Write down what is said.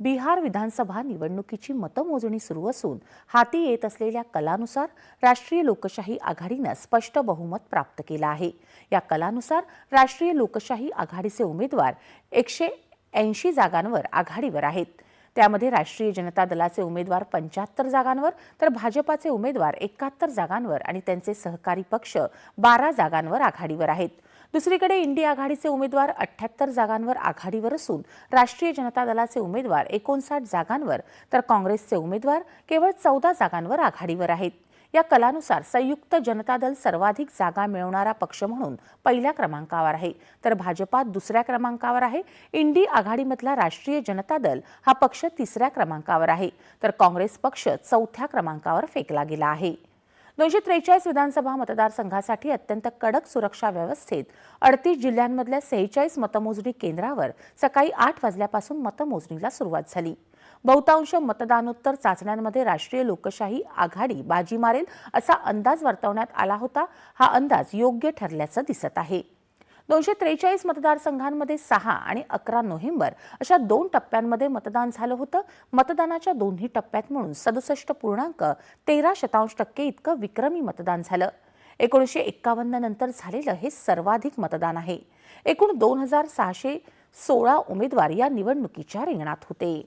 बिहार विधानसभा निवडणुकीची मतमोजणी सुरू असून हाती येत असलेल्या कलानुसार राष्ट्रीय लोकशाही आघाडीनं स्पष्ट बहुमत प्राप्त केलं आहे. या कलानुसार राष्ट्रीय लोकशाही आघाडीचे उमेदवार एकशे ऐंशी जागांवर आघाडीवर आहेत. त्यामध्ये राष्ट्रीय जनता दलाचे उमेदवार पंच्याहत्तर जागांवर तर भाजपाचे उमेदवार एकाहत्तर जागांवर आणि त्यांचे सहकारी पक्ष बारा जागांवर आघाडीवर आहेत. दुसरीकडे इंडिया आघाडीचे उमेदवार अठ्ठ्याहत्तर जागांवर आघाडीवर असून राष्ट्रीय जनता दलाचे उमेदवार एकोणसाठ जागांवर तर काँग्रेसचे उमेदवार केवळ चौदा जागांवर आघाडीवर आहेत. या कलानुसार संयुक्त जनता दल सर्वाधिक जागा मिळवणारा पक्ष म्हणून पहिल्या क्रमांकावर आहे. तर भाजपा दुसऱ्या क्रमांकावर आहे. इंडी आघाडीमधला राष्ट्रीय जनता दल हा पक्ष तिसऱ्या क्रमांकावर आहे. तर काँग्रेस पक्ष चौथ्या क्रमांकावर फेकला गेला आहे. दोनशे त्रेचाळीस विधानसभा मतदारसंघासाठी अत्यंत कडक सुरक्षा व्यवस्थेत अडतीस जिल्ह्यांमधल्या सेहेचाळीस मतमोजणी केंद्रावर सकाळी आठ वाजल्यापासून मतमोजणीला सुरुवात झाली. बहुतांश मतदानोत्तर चाचण्यांमध्ये राष्ट्रीय लोकशाही आघाडी बाजी मारेल असा अंदाज वर्तवण्यात आला होता. हा अंदाज योग्य ठरल्याचं दिसत आहे. दोनशे त्रेचाळीस मतदारसंघांमध्ये सहा आणि अकरा नोव्हेंबर अशा दोन टप्प्यांमध्ये मतदान झालं होतं. मतदानाच्या दोन्ही टप्प्यात म्हणून सदुसष्ट पूर्णांक तेरा शतांश टक्के इतकं विक्रमी मतदान झालं. एकोणीसशे एक्कावन्न नंतर झालेलं हे सर्वाधिक मतदान आहे. एकूण दोन हजार सहाशे सोळा उमेदवार या निवडणुकीच्या रिंगणात होते.